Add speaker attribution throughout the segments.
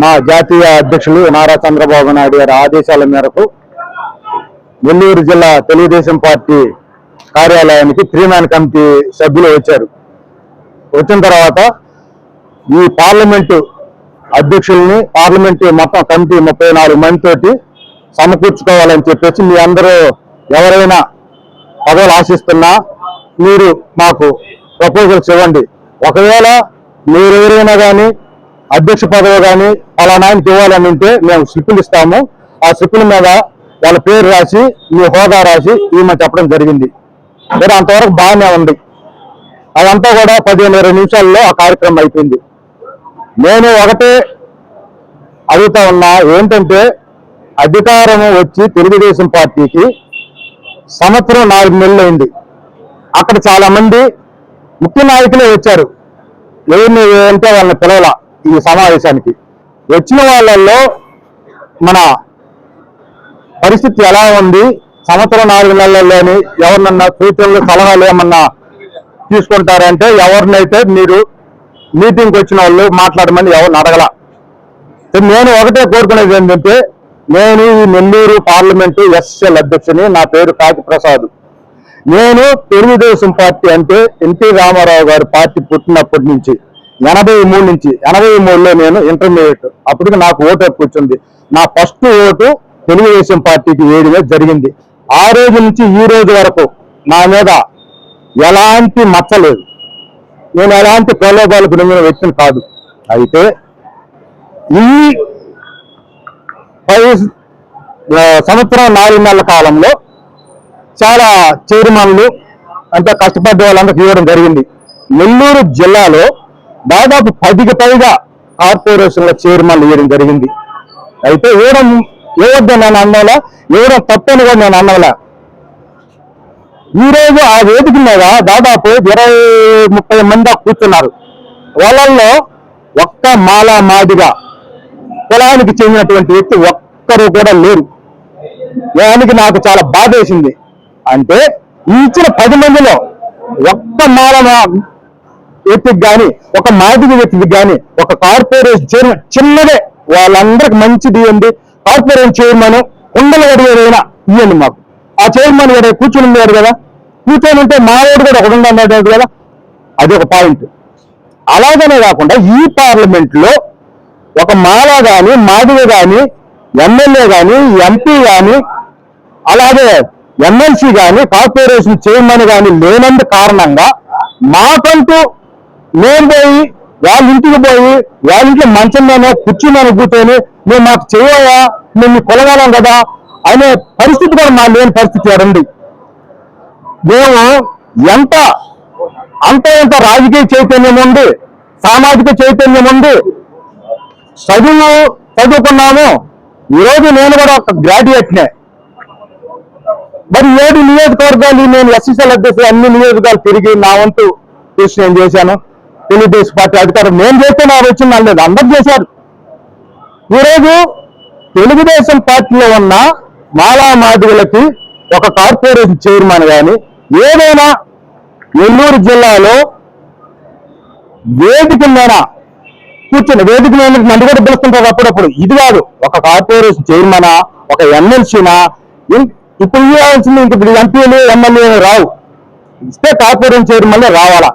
Speaker 1: మా జాతీయ అధ్యక్షులు నారా చంద్రబాబు నాయుడు గారి ఆదేశాల మేరకు నెల్లూరు జిల్లా తెలుగుదేశం పార్టీ కార్యాలయానికి త్రీమ్యాన్ కమిటీ సభ్యులు వచ్చారు. వచ్చిన తర్వాత ఈ పార్లమెంటు అధ్యక్షుల్ని పార్లమెంటు మొత్తం కమిటీ ముప్పై నాలుగు మందితోటి సమకూర్చుకోవాలని చెప్పేసి మీ అందరూ ఎవరైనా పదవులు ఆశిస్తున్నా మీరు మాకు ప్రపోజల్స్ ఇవ్వండి. ఒకవేళ మీరు ఎవరైనా కానీ అధ్యక్ష పదవి కానీ ఫలానా ఆయనకి ఇవ్వాలని ఉంటే మేము స్లిప్పులు ఇస్తాము. ఆ స్లిప్పుల మీద వాళ్ళ పేరు రాసి మీ హోదా రాసి ఈమె చెప్పడం జరిగింది. మరి అంతవరకు బాగానే ఉంది. అదంతా కూడా పదిహేను ఇరవై నిమిషాల్లో ఆ కార్యక్రమం అయిపోయింది. నేను ఒకటే అడుగుతా ఉన్నా ఏంటంటే అధికారం వచ్చి తెలుగుదేశం పార్టీకి సంవత్సరం నాలుగు నెలలు అయింది. అక్కడ చాలా మంది ముఖ్య నాయకులే వచ్చారు. ఎవరిని అంటే వాళ్ళని పిలవలా. ఈ సమావేశానికి. వచ్చిన వాళ్ళల్లో మన పరిస్థితి ఎలా ఉంది? సంవత్సరం నాలుగు నెలల్లోని ఎవరినన్నా సూచనలు సలహాలు ఏమన్నా తీసుకుంటారంటే ఎవరినైతే మీరు మీటింగ్కి వచ్చిన వాళ్ళు మాట్లాడమని ఎవరిని అడగల. నేను ఒకటే కోరుకునేది ఏంటంటే నేను ఈ నెల్లూరు పార్లమెంటు ఎస్ఎల్ అధ్యక్షుని నా పేరు కాకి ప్రసాద్. నేను తెలుగుదేశం పార్టీ అంటే ఎన్టీ రామారావు గారి పార్టీ పుట్టినప్పటి నుంచి ఎనభై మూడు నుంచి ఎనభై మూడులో నేను ఇంటర్మీడియట్ అప్పటికి నాకు ఓటు హక్కు వచ్చింది. నా ఫస్ట్ ఓటు తెలుగుదేశం పార్టీకి వేయడమే జరిగింది. ఆ రోజు నుంచి ఈ రోజు వరకు నా మీద ఎలాంటి మచ్చలేదు నేను ఎలాంటి ప్రలోభాలకు గురించిన వ్యక్తిని కాదు. అయితే ఈ పది సంవత్సరం నాలుగు నెలల కాలంలో చాలా చైర్మన్లు అంటే కష్టపడ్డ వాళ్ళందరికీ ఇవ్వడం జరిగింది. నెల్లూరు జిల్లాలో దాదాపు పదికి పైగా కార్పొరేషన్ల చైర్మన్లు వేయడం జరిగింది. అయితే ఇవ్వడం ఇవ్వద్దని నేను అన్నలా? ఇవ్వడం తప్పని కూడా నేను అన్నలా? ఈ రోజు ఆ వేదిక మీద దాదాపు ఇరవై ముప్పై మంది కూర్చున్నారు. వాళ్ళల్లో ఒక్క మాల మాదిగా కులానికి చెందినటువంటి వ్యక్తి ఒక్కరు కూడా లేరు. దానికి నాకు చాలా బాధ వేసింది అంటే ఇచ్చిన పది మందిలో ఒక్క మాల ఏపీకి కానీ ఒక మాదిగ వ్యక్తికి కానీ ఒక కార్పొరేషన్ చైర్మన్ చిన్నదే. వాళ్ళందరికి మంచిది ఇవ్వండి కార్పొరేషన్ చైర్మన్ కుండల గడివేదైనా ఇవ్వండి మాకు. ఆ చైర్మన్ గారు కూర్చుని ఉన్నాడు కదా. కూర్చొని ఉంటే మావాడు కూడా ఒకడు ఉన్నాడు కదా. అది ఒక పాయింట్. అలాగనే కాకుండా ఈ పార్లమెంట్లో ఒక మాల గాని మాదిగ గాని ఎమ్మెల్యే గాని ఎంపీ గాని అలాగే ఎమ్మెల్సీ గాని కార్పొరేషన్ చైర్మన్ గాని లేనందు కారణంగా మాకంటూ మేము పోయి వాళ్ళ ఇంటికి పోయి వాళ్ళ ఇంట్లో మంచంలోనో కూర్చున్నాను కూర్చొని మేము మాకు చేయవా మేము కొలగలం కదా అనే పరిస్థితి కూడా మా లేని పరిస్థితి ఉంది. మేము ఎంత అంత ఎంత రాజకీయ చైతన్యం ఉంది సామాజిక చైతన్యం ఉంది చదువు చదువుకున్నాము. ఈరోజు నేను కూడా ఒక గ్రాడ్యుయేట్నే. మరి ఏడు నియోజకవర్గాలు నేను ఎస్ఎస్ఎల్ అధ్యక్షులు అన్ని నియోజకవర్గాలు తిరిగి నా వంతు కృషి నేను చేశాను. తెలుగుదేశం పార్టీ అధికారం నేను చేస్తే నా వచ్చింది లేదు. అందరు చేశారు. ఈరోజు తెలుగుదేశం పార్టీలో ఉన్న మాలా మాదిగలకి ఒక కార్పొరేషన్ చైర్మన్ కానీ ఏదైనా నెల్లూరు జిల్లాలో వేదిక మీద కూర్చొని వేదిక మీద నన్ను కూడా పిలుస్తుంటారు అప్పుడప్పుడు. ఇది కాదు ఒక కార్పొరేషన్ చైర్మనా ఒక ఎమ్మెల్సీనా ఇప్పుడు ఇవ్వాల్సింది ఇంక ఇప్పుడు ఎంపీలు ఎమ్మెల్యేలు రావు. ఇస్తే కార్పొరేషన్ చైర్మన్లే రావాలా?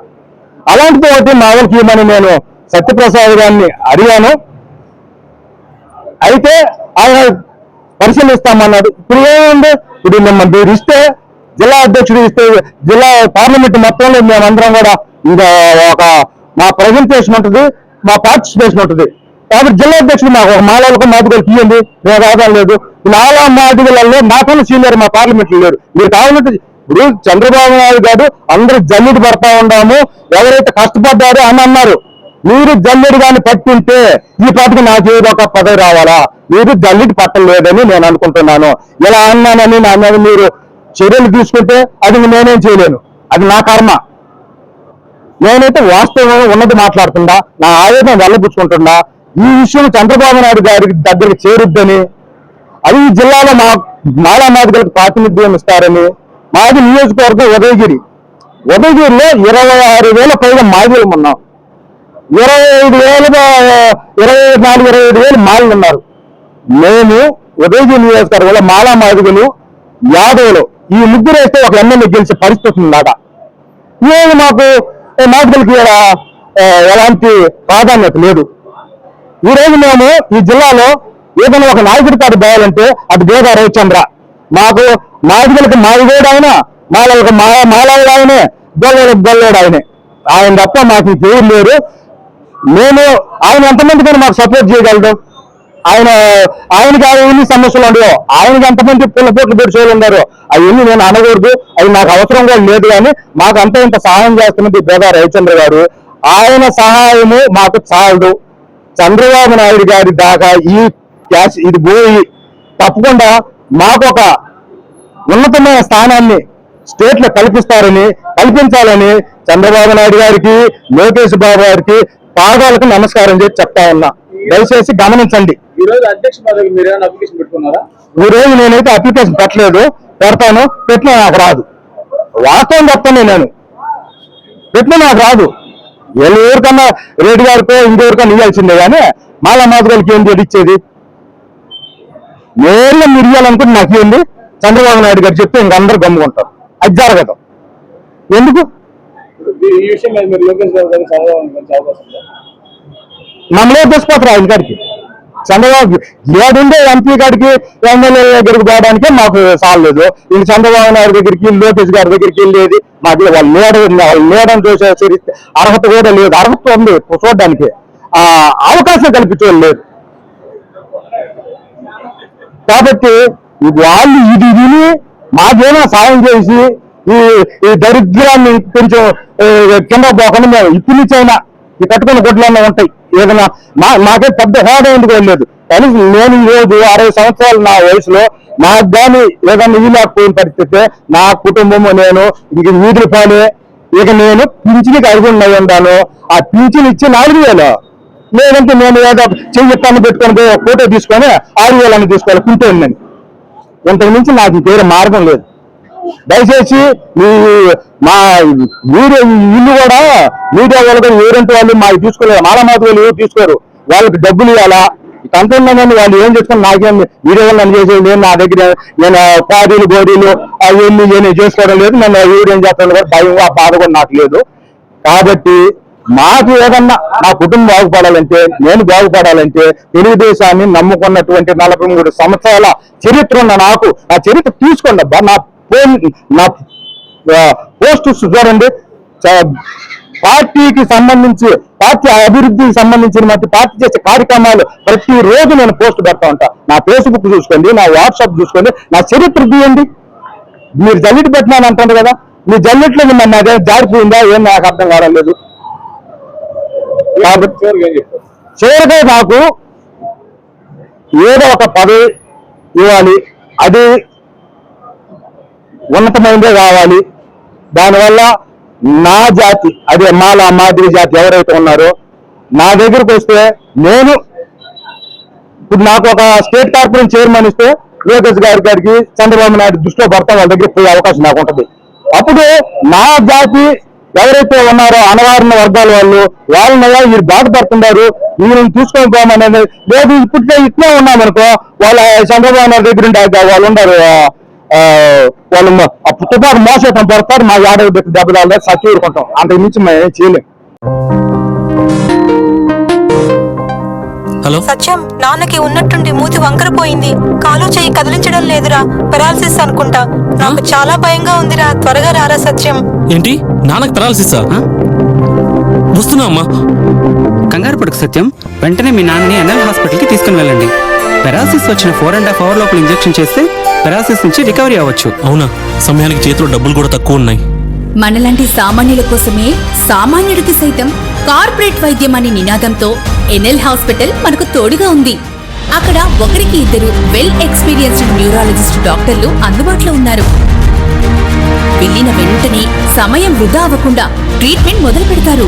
Speaker 1: అలాంటి ఒకటి మా ఇవ్వమని నేను సత్యప్రసాద్ గారిని అడిగాను. అయితే ఆయన పరిశీలిస్తామన్నాడు. ఇప్పుడు ఏముంది? ఇప్పుడు మిమ్మల్ని మీరు ఇస్తే జిల్లా అధ్యక్షుడు ఇస్తే జిల్లా పార్లమెంట్ మొత్తంలో మేమందరం కూడా ఇంకా ఒక మా ప్రజెంటేషన్ ఉంటుంది మా పార్టిసిపేషన్ ఉంటుంది. కాబట్టి జిల్లా అధ్యక్షుడు మాకు ఒక మాలలకు మాదిగలకు ఇవ్వండి మేము ఆదాయం లేదు. నాలా మాదిగలలో మాకన్నా సీనియర్ మా పార్లమెంట్ లేరు. మీరు కావాలంటే ఇప్పుడు చంద్రబాబు నాయుడు గారు అందరూ జల్లుడు పడతా ఉన్నాము. ఎవరైతే కష్టపడ్డారో అని అన్నారు. మీరు జల్లుడు కానీ పట్టుంటే ఈ పాటికి నాకు ఏదో ఒక పదవి రావాలా? మీరు జల్లుడు పట్టలేదని నేను అనుకుంటున్నాను. ఇలా అన్నానని నా మీద మీరు చర్యలు తీసుకుంటే అది నేనేం చేయలేను. అది నా కర్మ. నేనైతే వాస్తవం ఉన్నది మాట్లాడుతున్నా నా ఆవేదన వెళ్ళబుచ్చుకుంటున్నా ఈ విషయం చంద్రబాబు నాయుడు గారి దగ్గరికి చేరుద్దని అది జిల్లాలో మా మాలా మాదిగలకు ప్రాతినిధ్యం ఇస్తారని మాది నియోజకవర్గం ఉదయగిరి. ఉదయగిరిలో ఇరవై ఆరు వేల పైగా మాదిలు ఉన్నాం. ఇరవై ఐదు వేలుగా ఇరవై నాలుగు ఇరవై ఐదు వేలు మాలలు ఉన్నారు. మేము ఉదయగిరి నియోజకవర్గంలో మాలా మాదిగలు యాదవులు ఈ ముగ్గురు వేస్తే ఒక ఎమ్మెల్యే గెలిచే పరిస్థితి ఉందాక ఏమి మాకు మాదిగలకి ఎలాంటి ప్రాధాన్యత లేదు. ఈ రోజు మేము ఈ జిల్లాలో ఏదైనా ఒక నాయకుడి కాదు పోయాలంటే అది దేవ రవిచంద్ర. మాకు నాయకులకు మాదిగోడు ఆయన మాలలకు మా మాలవుడు ఆయనే గొల్లలకు గొల్లోడు ఆయనే ఆయన తప్ప మాకు ఇంకేం లేరు. మేము ఆయన ఎంతమంది కానీ మాకు సపోర్ట్ చేయగలడు ఆయన ఆయనకి అవన్నీ ఎన్ని సమస్యలు ఉండవు ఆయనకి ఎంతమంది పిల్ల పోట్లు పెట్టి ఉన్నారు అవన్నీ నేను అనకూడదు. అవి నాకు అవసరం కూడా లేదు కానీ మాకు అంత ఇంత సహాయం చేస్తున్నది బేదా రవిచంద్ర గారు. ఆయన సహాయము మాకు చాలదు. చంద్రబాబు నాయుడు గారి దాకా ఈ క్యాష్ ఇది పోయి తప్పకుండా మాకు ఒక ఉన్నతమైన స్థానాన్ని స్టేట్లో కల్పిస్తారని కల్పించాలని చంద్రబాబు నాయుడు గారికి లోకేష్ బాబు గారికి పాదాలకు నమస్కారం చేసి చెప్తా ఉన్నా. దయచేసి గమనించండి.
Speaker 2: ఈ రోజు
Speaker 1: నేనైతే అప్లికేషన్ పెట్టలేదు. పెడతాను. పెట్టినా నాకు రాదు. వాస్తవం చెప్తాను నేను. పెట్టినా నాకు రాదు. వీళ్ళు ఎవరికన్నా రెడ్డి గారికో ఇంకెవరికన్నా ఇవ్వాల్సిందే కానీ మాలా మాదిగలకి ఏం ఇచ్చేది? నేను మీరు ఇవ్వాలనుకుంటే నాకు ఏంది? చంద్రబాబు నాయుడు గారు చెప్తే ఇంకందరూ గమ్ముకుంటారు. అది జరగదు. ఎందుకు? మమ్మల్ని తీసుకుపోతారు ఆయన గారికి చంద్రబాబు ఏడుండే ఎంపీ గారికి ఎమ్మెల్యే దగ్గరికి పోవడానికి మాకు సాలలేదు. ఇంక చంద్రబాబు నాయుడు దగ్గరికి లోకేష్ గారి దగ్గరికి వెళ్ళేది మాకు వాళ్ళు లేడ వాళ్ళు లేడని చూసే అర్హత కూడా లేదు. అర్హత ఉంది చూడడానికి. ఆ అవకాశం కల్పించడం లేదు కాబట్టి వాళ్ళు ఇది విని మాకేమైనా సాయం చేసి ఈ ఈ దరిద్రాన్ని కొంచెం కింద పోకుండా మేము ఇప్పటి నుంచి అయినా ఈ కట్టుకున్న గుడ్లన్నా ఉంటాయి. ఏదైనా మా మాకే పెద్ద హోదా ఎందుకు లేదు? కానీ నేను ఈరోజు అరవై సంవత్సరాలు నా వయసులో నాకు కానీ ఏదైనా ఇల్లు లేకపోయిన పరిస్థితి నా కుటుంబము నేను ఇంక వీధుల పాలే ఇక నేను పింఛన్కి అడుగున్నాయి ఉన్నాను ఆ పింఛన్ ఇచ్చి నాలుగు వేలు. లేదంటే నేను ఏదో చెయ్యి పన్ను పెట్టుకొని పోయి ఫోటో తీసుకొని ఆరు వేలని తీసుకోవాలి. కుంటే ఉందని ఇంతకు మించి నాకు పేరు వేరే మార్గం లేదు. దయచేసి మీ మా ఊరు ఇల్లు కూడా మీడియా వాళ్ళు కూడా ఊరంటే వాళ్ళు మాకు తీసుకోలేదు మాల వాళ్ళు ఎవరు తీసుకోరు వాళ్ళకి డబ్బులు ఇవ్వాలా? కంటున్నానని వాళ్ళు ఏం చేసుకుని నాకేం వీడియో వాళ్ళు నన్ను చేసేది నేను నా దగ్గర నేను పాడీలు గోడీలు అవన్నీ నేను చేసుకోవడం లేదు. నన్ను ఎవరు ఏం చేస్తాను కూడా భయం ఆ బాధ కూడా నాకు లేదు. కాబట్టి మాకు ఏదన్నా నా కుటుంబం బాగుపడాలంటే నేను బాగుపడాలంటే తెలుగుదేశాన్ని నమ్ముకున్నటువంటి నలభై మూడు సంవత్సరాల చరిత్ర ఉన్న నాకు ఆ చరిత్ర తీసుకోండి అబ్బా. నా ఫోన్ నా పోస్ట్ చూడండి. పార్టీకి సంబంధించి పార్టీ అభివృద్ధికి సంబంధించిన పార్టీ చేసే కార్యక్రమాలు ప్రతి రోజు నేను పోస్ట్ పెడతా ఉంటా. నా ఫేస్బుక్ చూసుకోండి నా వాట్సాప్ చూసుకోండి నా చరిత్ర తీయండి మీరు జల్లిటి పెట్టినాను అంటారు కదా మీ జల్లిట్లో నన్ను అదే జారిపోయిందా ఏం నాకు అర్థం కావడం లేదు. కాబట్టి చివరిగా నాకు ఏదో ఒక పదవి ఇవ్వాలి అది ఉన్నతమైనదే కావాలి. దానివల్ల నా జాతి అదే మాల మాదిరి జాతి ఎవరైతే ఉన్నారో నా దగ్గరకు వస్తే నేను ఇప్పుడు నాకు ఒక స్టేట్ కార్పొరేషన్ చైర్మన్ ఇస్తే లోకేష్ గారి గారికి చంద్రబాబు నాయుడు దృష్టిలో పడతాం వాళ్ళ దగ్గరికి పోయే అవకాశం నాకు ఉంటుంది అప్పుడు నా జాతి ఎవరైతే ఉన్నారో అనవారిన వర్గాల వాళ్ళు వాళ్ళనయ్యా వీరు బాధపడుతున్నారు వీళ్ళని తీసుకొని పోమనేది లేదు ఇప్పట్లో ఇట్లే ఉన్నామనుకో వాళ్ళ చంద్రబాబు నాయుడు దగ్గర ఉండే వాళ్ళు ఉండరు. వాళ్ళు తుపాకు మోసేటం పడతారు మా యాదవ్ పెట్టి దెబ్బతాలు సచ్చి ఊరుకుంటాం అంతకు మించి మేము ఏం చేయలేం.
Speaker 3: హలో?
Speaker 4: సత్యం నాన్నకి ఉన్నట్టుండి మూతి వంకరపోయింది కాలు చేయి కదిలించడం లేదురా పెరాలసిస్ అనుకుంటా. నాకు చాలా భయంగా ఉందిరా త్వరగా రారా సత్యం.
Speaker 3: ఏంటి? నాన్నకు పెరాలసిసా? వస్తున్నా అమ్మా.
Speaker 5: కంగారు పడుకు సత్యం. వెంటనే మీ నాన్నని ఎన్ఎల్ హాస్పిటల్కి తీసుకుని వెళ్ళండి. పెరాసిస్ వచ్చిన ఫోర్ అండ్ హాఫ్ అవర్ లోపల ఇంజెక్షన్ చేస్తే పెరాసిస్ నుంచి రికవరీ అవ్వచ్చు.
Speaker 3: అవునా? సమయానికి చేతిలో డబ్బులు కూడా తక్కువ ఉన్నాయి.
Speaker 6: మనలాంటి సామాన్యుల కోసమే సామాన్యుడికి సైతం కార్పొరేట్ వైద్యం అనే నినాదంతో ఎన్ఎల్ హాస్పిటల్ మనకు తోడుగా ఉంది. అక్కడ ఒకరికి ఇద్దరు వెల్ ఎక్స్పీరియన్స్డ్ న్యూరాలజిస్ట్ డాక్టర్లు అందుబాటులో ఉన్నారు. వెళ్ళిన వెంటనే సమయం వృధా అవ్వకుండా ట్రీట్మెంట్ మొదలు పెడతారు